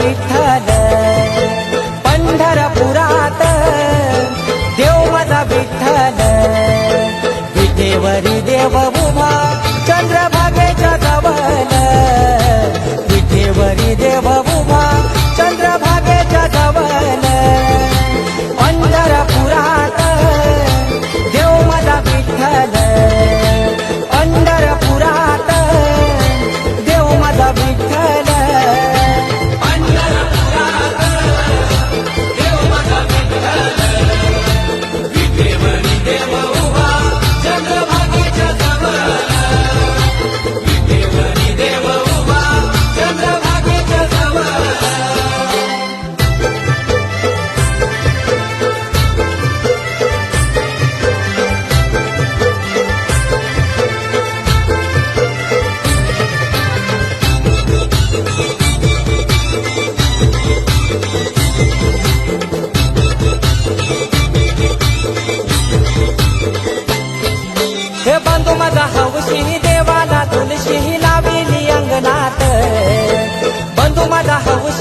विठ्ठल पंढरपुरात. देव माझा विठ्ठल विठेवरी देव उभा चंद्र é bando.